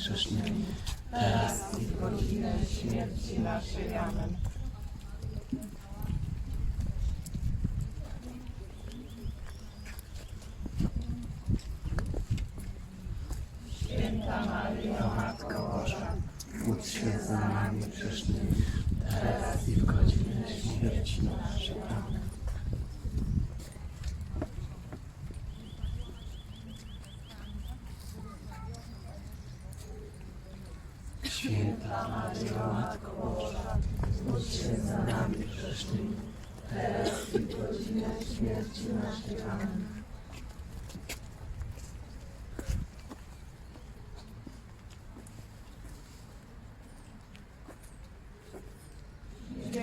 grzesznymi, teraz i w godzinę śmierci naszej. Amen. Święta Maryjo, Matko Boża, módl się za nami grzesznymi, teraz i w godzinę śmierci naszej. Amen. Święta Maryjo, Matko Boża, módl się za nami grzesznymi, teraz i w godzinę śmierci naszej. Amen.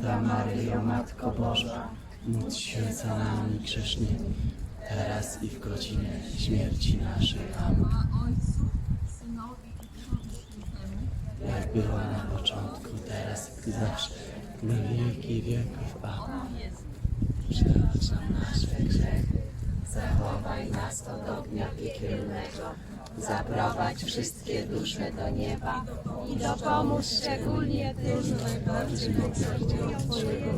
Święta Maryjo, Matko Boża, módl się za nami grzesznymi, teraz i w godzinę śmierci naszej. Amen. Jak była na początku, teraz i zawsze, na wieki wieków. Amen. Przepraszam nasze grzechy, zachowaj nas od ognia piekielnego, zaprowadź wszystkie dusze do nieba i dopomóż szczególnie tym, najbardziej potrzebują Twojego.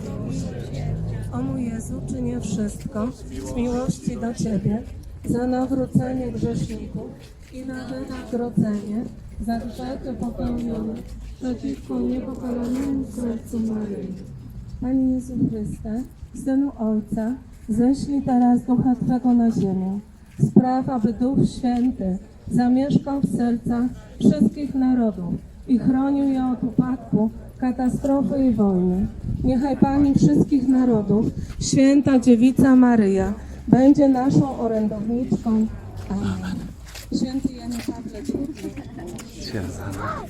O mój Jezu, czynię wszystko z miłości do Ciebie za nawrócenie grzeszników i na wynagrodzenie za grzechy popełnione przeciwko niepokalanemu sercu Maryi. Panie Jezu Chryste, Synu Ojca, ześlij teraz Ducha Twego na ziemię. Spraw, aby Duch Święty zamieszkał w sercach wszystkich narodów i chronił je od upadku, katastrofy i wojny. Niechaj Pani wszystkich narodów, Święta Dziewica Maryja, będzie naszą orędowniczką. Amen. Święty Janie Pawle II. Związana.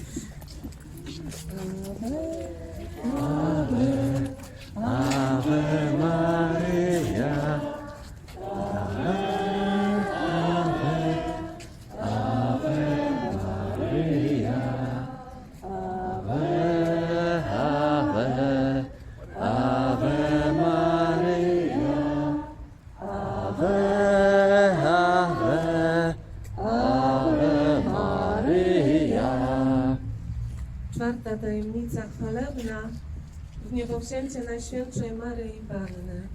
W niebowzięcie Najświętszej Maryi Panny.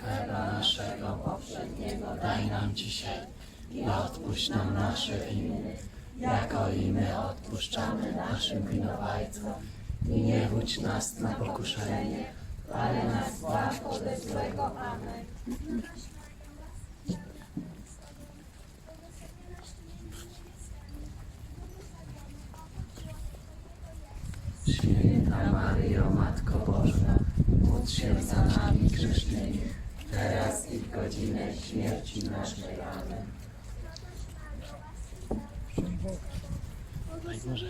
Chleba naszego powszedniego daj nam dzisiaj i odpuść nam nasze winy, jako i my odpuszczamy naszym winowajcom. I nie wódź nas na pokuszenie, ale nas zbaw ode złego. Amen. Święta Maryjo, Matko Boża, módl się za nami grzesznymi, teraz i w godzinę śmierci naszej. Amen. Daj Boże.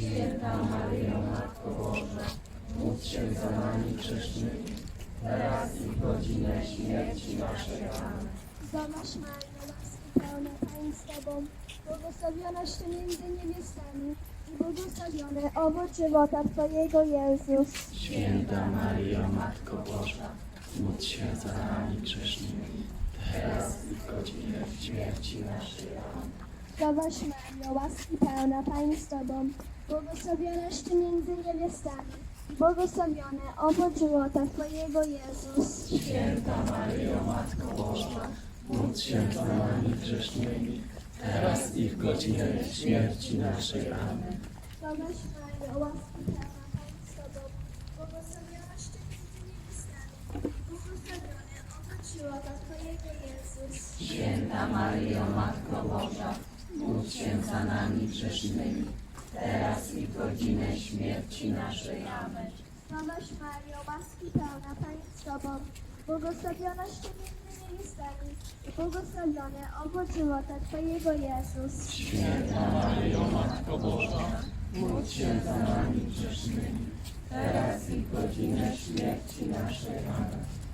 Święta Maryjo, Matko Boża, módl się za nami grzesznymi, teraz i w godzinę śmierci naszej. Amen. Zdrowaś Maryjo, łaski pełna Pan z Tobą, błogosławionaś Ty między niewiastami i błogosławiony owoc żywota Twojego Jezus. Święta Maryjo, Matko Boża, módl się za nami grzesznymi, teraz i w godzinę śmierci naszej. Amen. Zdrowaś Maryjo, łaski pełna Pan z Tobą, Błogosławione między niewiastami, błogosławione owoc żywota Twojego Jezus. Święta Maryjo, Matko Boża, módl się nami grzesznymi, teraz i w godzinę śmierci naszej. Amen. Zdrowaś Maryjo, łaski między Twojego Jezus. Święta Maryjo, Matko Boża, módl się za nami grzesznymi, teraz i w godzinę śmierci naszej. Amen. Zdrowaś Mario, łaski pełna, Pan z Tobą, błogosławionaś Ty między niewiastami i błogosławiony owoc żywota Twojego Jezus. Święta Maryjo, Matko Boża, módl się za nami grzesznymi, teraz i w godzinę śmierci naszej. Amen.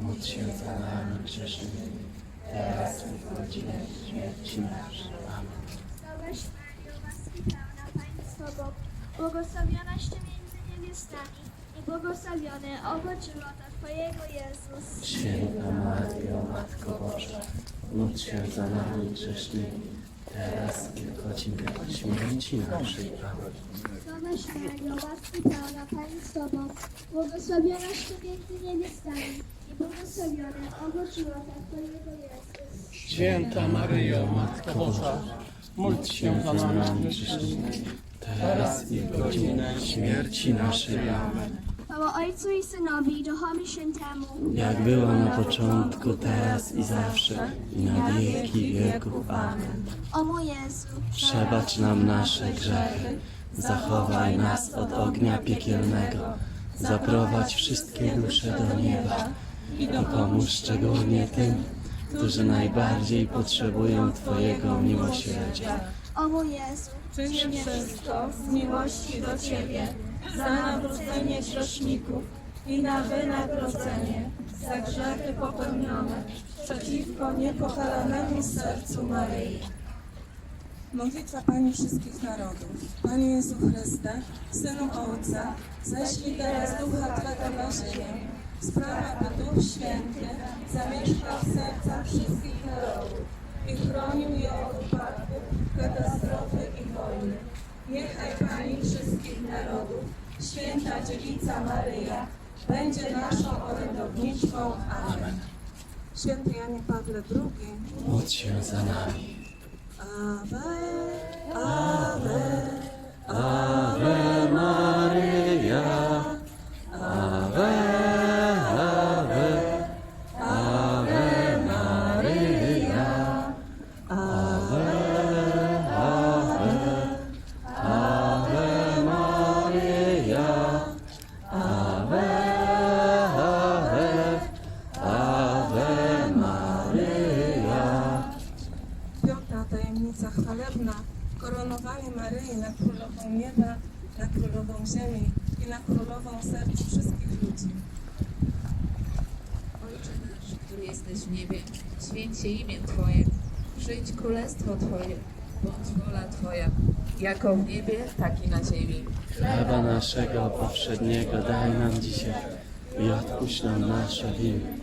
módl się za nami grzesznymi, teraz i w godzinę śmierci naszej. Amen. Zdrowaś Mario, łaski pełna, Pan z Tobą, błogosławionaś Ty między niewiastami i błogosławiony owoc żywota Twojego Jezus. Święta Maryjo, Matko Boża, módl się za nami grzesznymi, teraz i w godzinę śmierci naszej. Amen. Zdrowaś Mario, łaski pełna, Pan z Tobą, błogosławionaś Ty między niewiastami Święta Maryjo, Matko Boża, módl się za nami grzesznymi, Teraz i w godzinę śmierci naszej. Amen. Chwała Ojcu i Synowi i Duchowi Świętemu. Jak było na początku, teraz i zawsze, i na wieki wieków. Amen. O mój Jezu, Przebacz nam nasze grzechy, zachowaj nas od ognia piekielnego, zaprowadź wszystkie dusze do nieba i dopomóż szczególnie tym, którzy najbardziej potrzebują Twojego miłosierdzia. o mój Jezu, Czynię wszystko z miłości do Ciebie, za nawrócenie grzeszników i na wynagrodzenie za grzechy popełnione przeciwko niepokalanemu sercu Maryi. Modlitwa Pani wszystkich narodów. Panie Jezu Chryste, Synu Ojca, ześlij teraz Ducha Twego na ziemię. Sprawa, by Duch Święty zamieszkał w sercach wszystkich narodów i chronił je od upadków, katastrofy i wojny. Niechaj Pani wszystkich narodów, Święta Dziewica Maryja, będzie naszą orędowniczką. Amen. Święty Janie Pawle II, Módl się za nami. Ave, Ave, Ave Ave, Ave, naszego powszedniego daj nam dzisiaj i odpuść nam nasze winy,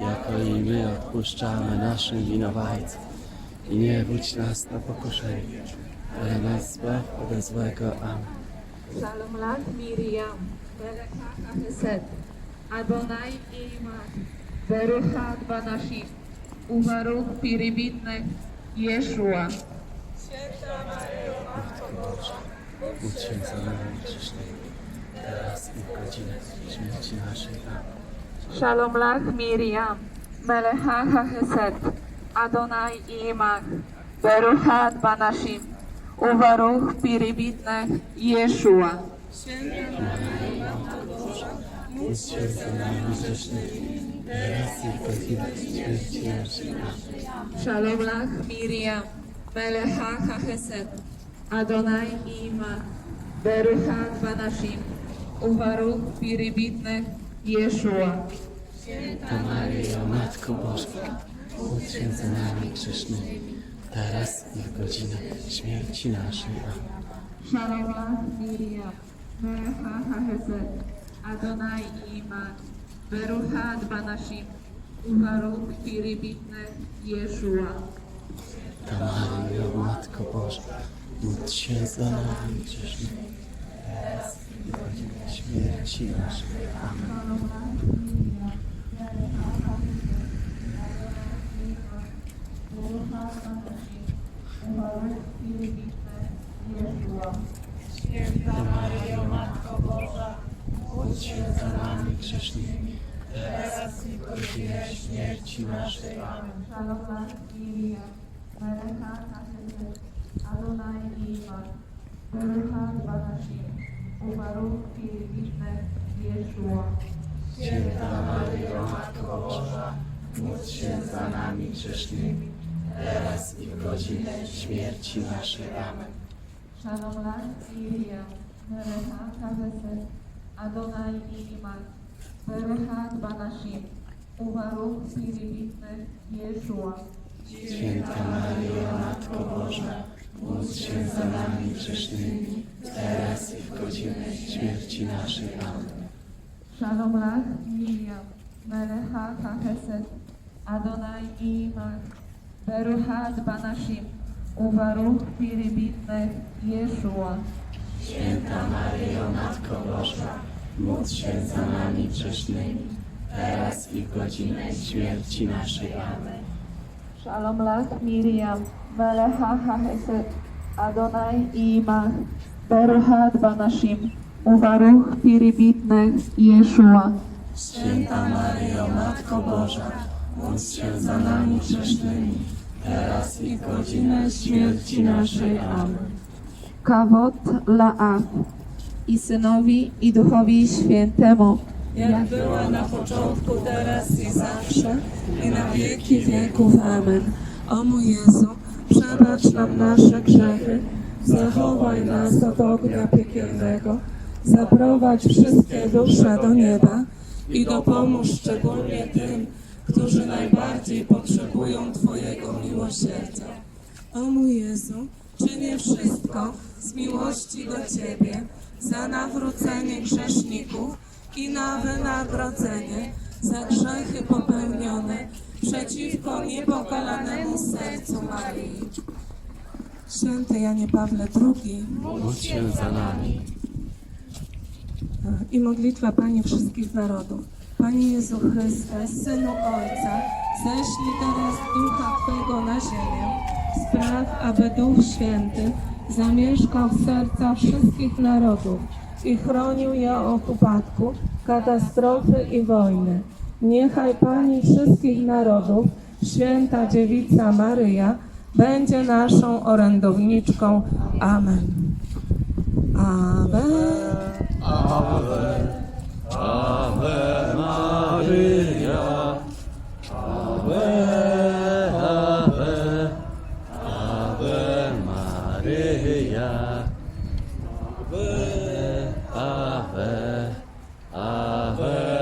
jako i my odpuszczamy naszym winowajcom. I nie budź nas na pokuszenie, ale nas zbaw ode złego. Amen. Shalom lach Miriam, Melechach Acheset, Adonai Imach, Beruchat Banashim, Umaruk Piribitnek, Jeszua. Módl się za nami grzesznymi, teraz i w godzinę śmierci naszej. Amen. Shalom lach Miriam, Melechach Acheset, Adonai Imach, Beruchat Banashim, Umaruk Piribitnek, Jeszua. Módl się za nami grzesznymi, teraz i w godzinę śmierci naszej. Amen. Shalom lach Miriam, Melechach Hesed, Adonai Ima, Beruchat Banashim, Uvaruk Piribitnek, Jeszua. Święta Maryjo, Matko Boża, módl się za nami grzesznymi, teraz i w godzinę śmierci naszej. Lach Miriam, Melechach Hesed, Adonai Ima, Beruchat Banashim, uwarunek piribitny Jeszua. Ta Maryjo, Matko Boża, módl się za nami grzesznymi, teraz i w godzinę śmierci naszej. Amen. Święta Maryjo, Matko Boża, Módl się za nami grzesznymi, teraz i w godzinę śmierci naszej. Amen. Shalom Maria, Merecha Hachete, Adonai Ima, Berecha Banashim, uwarunek piribitny Jeszua. Święta Maryjo, Matko Boża, módl się za nami grzesznymi, teraz i w godzinę śmierci naszej. Amen. Shalom Maria, Merecha Hachete, Adonai Ima, Berecha Banashim, uwarunek piribitny Jeszua. Święta Maryjo, Matko Boża, módl się za nami grzesznymi, teraz i w godzinę śmierci naszej. Amen. Shalom Lach, Miriam, Melecha HaHesed, Adonai Imach, Beruchat Banashim, Uwaruch Piribitnych, Jeszua. Święta Maryjo, Matko Boża, módl się za nami grzesznymi, teraz i w godzinę śmierci naszej. Amen. Shalom Lach, Miriam, Melecha HaHesed, Adonai Imach, Beruchat Banashim, Uwaruch Piribitnych, Jeszua. Święta Maryjo, Matko Boża, módl się za nami grzesznymi, teraz i w godzinę śmierci naszej. Amen. Kawot Laaf i Synowi i Duchowi Świętemu. Jak była na początku, teraz i zawsze, i na wieki wieków. Amen. O mój Jezu, przebacz nam nasze grzechy, zachowaj nas od ognia piekielnego, zaprowadź wszystkie dusze do nieba i dopomóż szczególnie tym, którzy najbardziej potrzebują Twojego miłosierdzia. O mój Jezu, czynię wszystko z miłości do Ciebie za nawrócenie grzeszników i na wynagrodzenie za grzechy popełnione przeciwko niepokalanemu sercu Marii. Święty Janie Pawle II Módl się za nami. i modlitwa Panie wszystkich narodów. Panie Jezu Chryste, Synu Ojca, ześlij teraz Ducha Twego na ziemię. Spraw, aby Duch Święty zamieszkał w sercach wszystkich narodów i chronił je od upadku, katastrofy i wojny. Niechaj Pani wszystkich narodów, Święta Dziewica Maryja, będzie naszą orędowniczką. Amen. Amen. Ave Maria, Ave, Ave, Ave Maria, Ave, Ave, Ave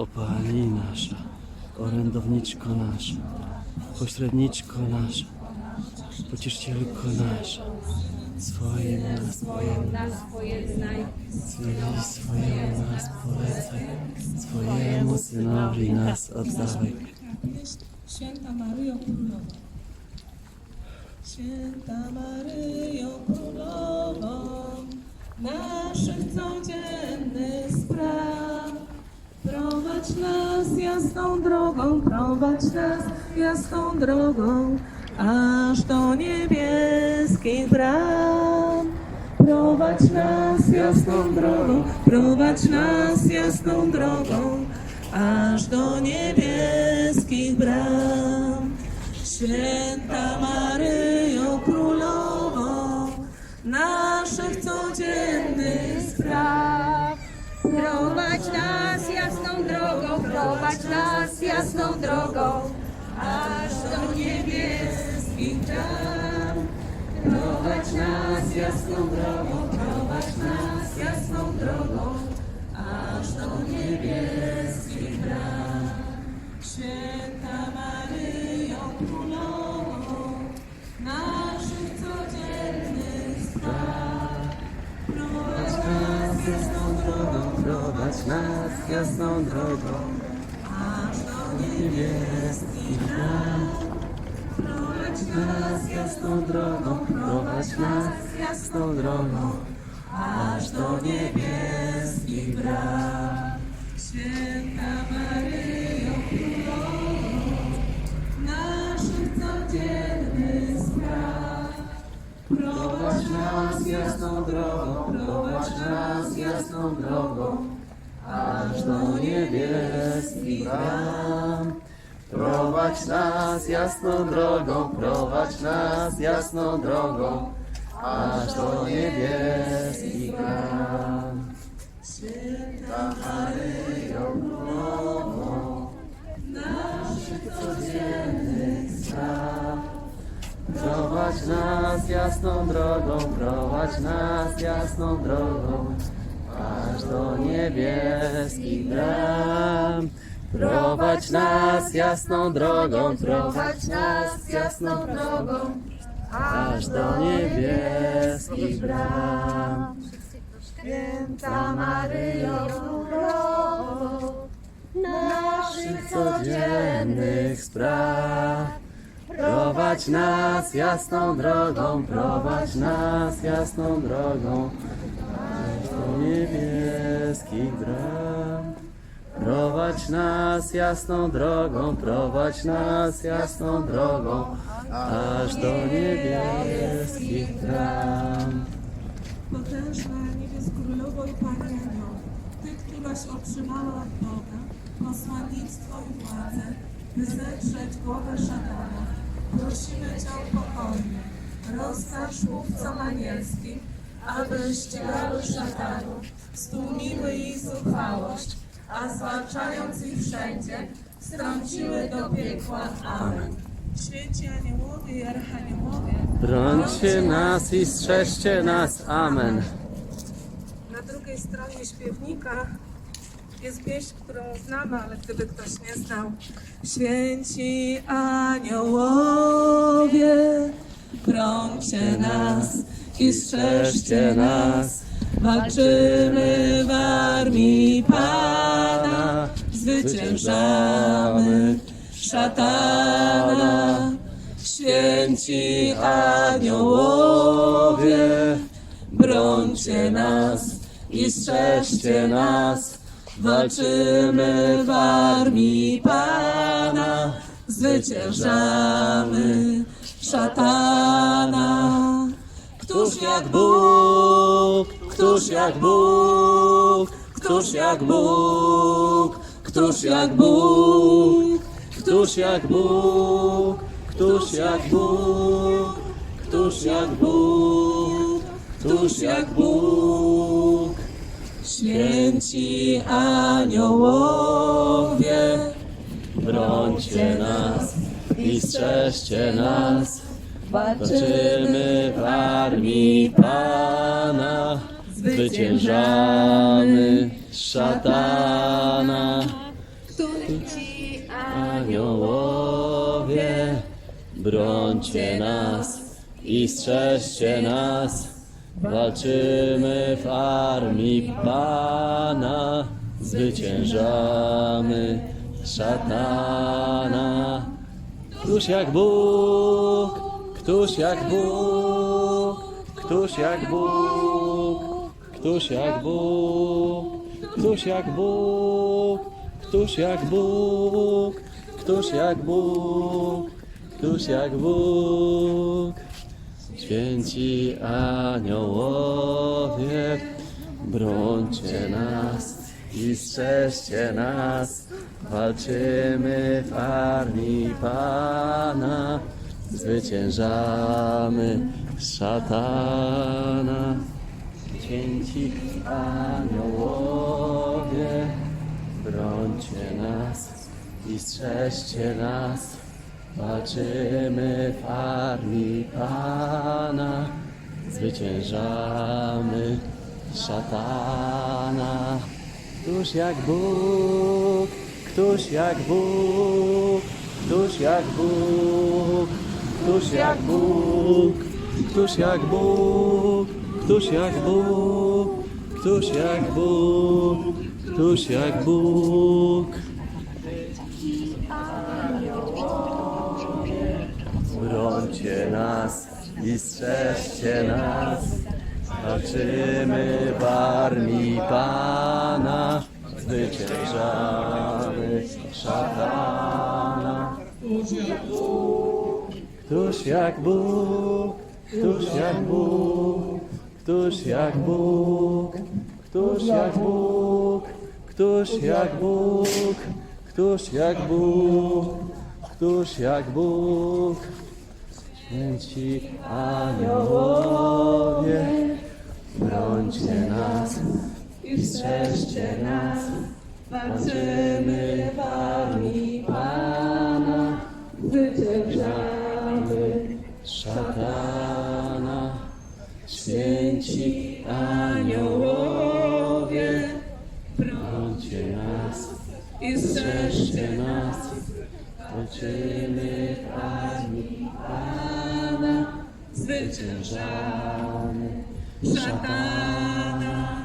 O Pani nasza, orędowniczko nasza, pośredniczko nasza, pocieszycielko nasza, swoim nas, nas pojednaj, swojemu nas polecaj, swojemu synowi nas oddawaj. Święta Maryjo Królowo. Święta Maryjo Królowo naszych codziennych spraw, prowadź nas jasną drogą, prowadź nas jasną drogą, aż do niebieskich bram. Prowadź nas jasną drogą, prowadź nas jasną drogą, aż do niebieskich bram. Święta Maryjo Królowo, naszych codziennych spraw. Prowadź nas jasną drogą, aż do niebieskich bram. Prowadź nas jasną drogą, prowadź nas jasną drogą, aż do niebieskich bram. Święta Maryjo Królowo, naszych codziennych spraw. Prowadź nas jasną drogą, Prowadź nas jasną drogą, Prowadź nas jasną drogą, prowadź nas jasną drogą, aż do niebieskich bram. Święta Maryjo Królowo, naszych codziennych spraw. prowadź nas jasną drogą, prowadź nas jasną drogą, aż do niebieskich bram. Prowadź nas jasną drogą, prowadź nas jasną drogą, aż do niebieskich bram. Święta Maryjo Królowo, naszych codziennych spraw. Prowadź nas jasną drogą, prowadź nas jasną drogą, aż do niebieskich bram. Prowadź nas jasną drogą, prowadź nas jasną drogą, aż do niebieskich bram. Święta Maryjo Królowo, naszych codziennych spraw. Prowadź nas jasną drogą, prowadź nas jasną drogą, niebieskich bram. Prowadź nas jasną drogą, prowadź nas jasną drogą, aż do niebieskich bram. Potężna niebies królowo i Pani Anioł, Ty, któraś otrzymała od Boga posłannictwo i władzę, by zetrzeć głowę szatana, prosimy Cię pokojnie, rozkaż mówcom anielskim, aby ścigały szatanów, stłumiły ich zuchwałość, a zwalczając ich wszędzie, strąciły do piekła. Amen. Święci aniołowie i archaniołowie, Brońcie nas i strzeżcie nas. Amen. Na drugiej stronie śpiewnika jest pieśń, którą znamy, ale gdyby ktoś nie znał. Święci aniołowie, brońcie nas i strzeżcie nas. Walczymy w armii Pana, zwyciężamy szatana. Święci aniołowie, brońcie nas i strzeżcie nas. Walczymy w armii Pana, zwyciężamy szatana. Któż jak Bóg, któż jak Bóg, któż jak Bóg, któż jak Bóg, Któż jak Bóg, któż jak Bóg, któż jak Bóg, któż jak Bóg. Święci aniołowie, Brońcie nas i strzeżcie nas. Walczymy w armii Pana, zwyciężamy szatana. ci Aniołowie, brońcie nas i strzeżcie nas. Walczymy w armii Pana, zwyciężamy szatana. Któż jak Bóg, któż jak Bóg, któż jak Bóg, któż jak Bóg, któż jak Bóg, Któż jak Bóg, któż jak Bóg, któż jak Bóg. Święci aniołowie, brońcie nas i strzeżcie nas. Walczymy w armii Pana, zwyciężamy szatana. Święci aniołowie, brońcie nas i strzeżcie nas. Walczymy w armii Pana, zwyciężamy szatana. Któż jak Bóg, któż jak Bóg, któż jak Bóg, któż jak Bóg, któż jak Bóg, któż jak Bóg, któż jak Bóg, któż jak Bóg. Brońcie nas i strzeżcie nas. Walczymy w armii Pana, zwyciężamy szatana. Któż jak Bóg, któż jak Bóg, któż jak Bóg, któż jak Bóg, któż jak Bóg, któż jak Bóg, któż jak Bóg. Święci aniołowie, brońcie nas i strzeżcie nas. Walczymy w armii Pana, zwyciężamy aniołowie, brońcie nas i strzeżcie nas. Walczymy w armii Pana, zwyciężamy szatana.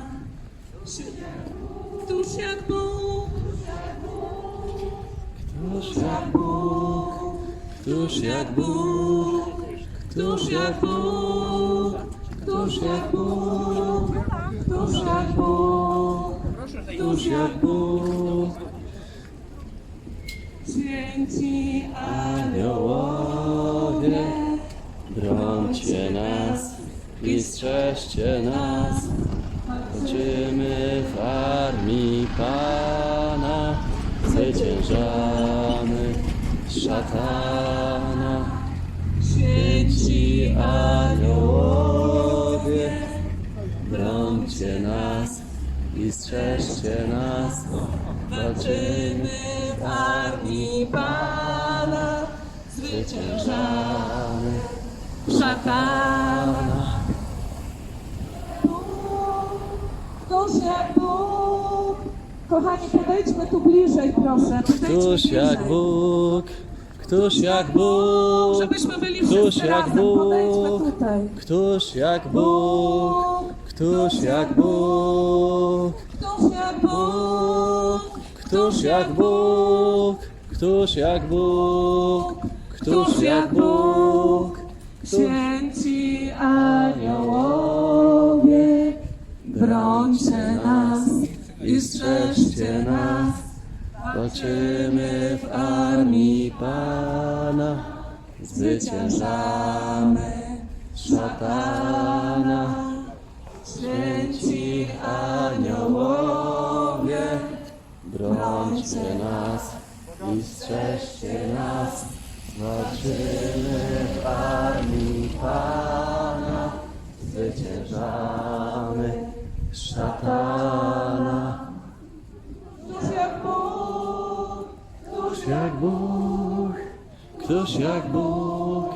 Któż jak Bóg, Któż jak Bóg, któż jak Bóg, któż jak Bóg, któż jak Bóg, któż jak Bóg, któż jak Bóg. święci Aniołowie, brońcie nas i strzeżcie nas. Walczymy w armii Pana, zwyciężamy szatana. Święci aniołowie, brońcie nas i strzeżcie nas. Walczymy w armii Pana, zwyciężamy szatana. Któż jak Bóg. Kochani, podejdźmy tu bliżej, proszę. Bliżej. jak Bóg, któż jak Bóg, Żebyśmy byli Któż wszyscy jak razem. Podejdźmy Bóg, tutaj. któż jak Bóg, któż jak Bóg, Któż jak Bóg. któż jak Bóg, któż jak Bóg, któż jak Bóg, Święci aniołowie, brońcie nas i strzeżcie nas. Walczymy w armii Pana, zwyciężamy szatana. Święci aniołowie, brońcie nas i strzeżcie nas. Walczymy w armii Pana, zwyciężamy szatana. Któż jak Bóg,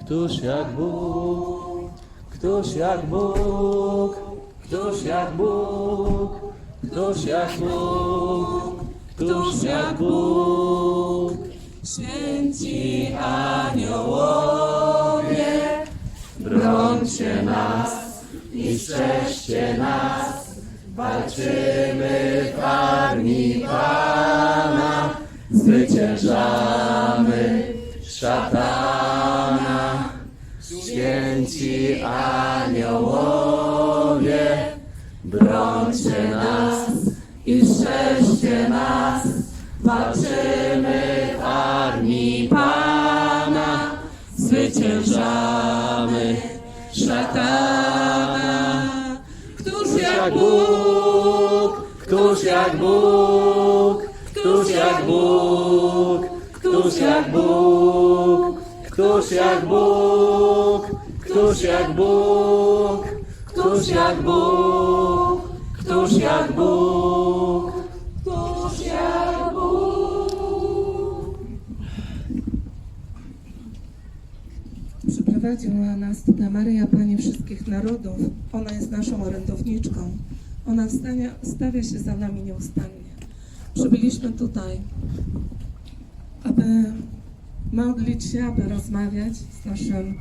któż jak Bóg, któż jak Bóg, któż jak Bóg, któż jak Bóg, któż jak Bóg. Święci aniołowie, Brońcie nas i strzeżcie nas, walczymy w armii Pana, zwyciężamy szatana. Święci aniołowie, brońcie nas i strzeżcie nas, walczymy w armii Pana, zwyciężamy szatana. Któż jak Bóg, Któż jak Bóg, któż jak Bóg, któż jak Bóg, któż jak Bóg, któż jak Bóg, któż jak Bóg, któż jak Bóg. Przyprowadziła nas tutaj Maryja, Pani wszystkich narodów. Ona jest naszą orędowniczką. Ona wstania, stawia się za nami nieustannie. Przybyliśmy tutaj, aby modlić się, aby rozmawiać z naszym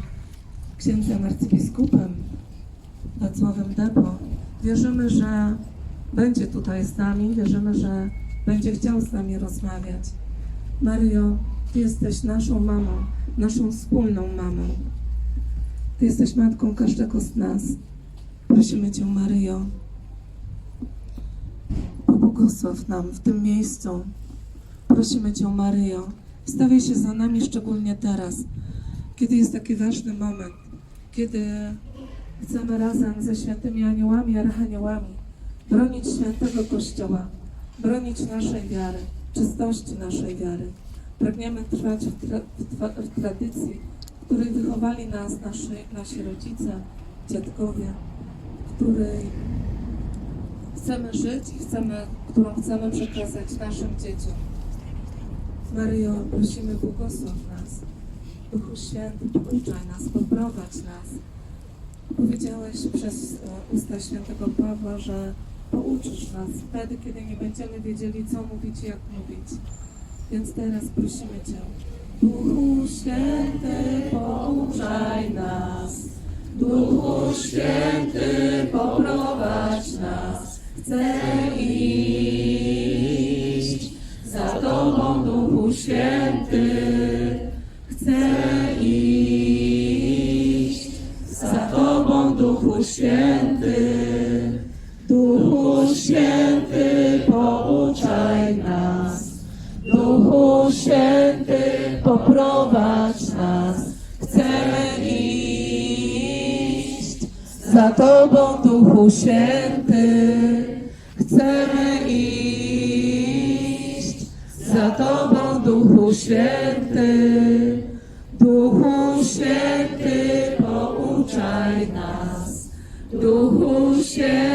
księdzem arcybiskupem Wacławem Depo. Wierzymy, że będzie tutaj z nami, wierzymy, że będzie chciał z nami rozmawiać. Maryjo, Ty jesteś naszą mamą, naszą wspólną mamą. Ty jesteś matką każdego z nas. Prosimy Cię, Maryjo, pobłogosław nam w tym miejscu. Prosimy Cię, Maryjo, stawiaj się za nami szczególnie teraz, kiedy jest taki ważny moment, kiedy chcemy razem ze świętymi aniołami, archaniołami bronić świętego Kościoła, bronić naszej wiary, czystości naszej wiary. Pragniemy trwać w, tra- w, tra- w tradycji, w której wychowali nas nasi, nasi rodzice, dziadkowie, w której chcemy żyć i chcemy, którą chcemy przekazać naszym dzieciom. Maryjo, prosimy, błogosław nas. Duchu Święty, pouczaj nas, poprowadź nas. Powiedziałeś przez e, usta świętego Pawła, że pouczysz nas wtedy, kiedy nie będziemy wiedzieli, co mówić i jak mówić. Więc teraz prosimy Cię. Duchu Święty, pouczaj nas. Duchu Święty, poprowadź nas. Chcę iść za Tobą, Duchu Święty. Chcę iść za Tobą, Duchu Święty. Duchu Święty, pouczaj nas. Duchu Święty, poprowadź nas. Chcemy iść za Tobą, Duchu Święty. Chcemy iść za Tobą, Duchu Święty. Duchu Święty, pouczaj nas. Duchu Święty,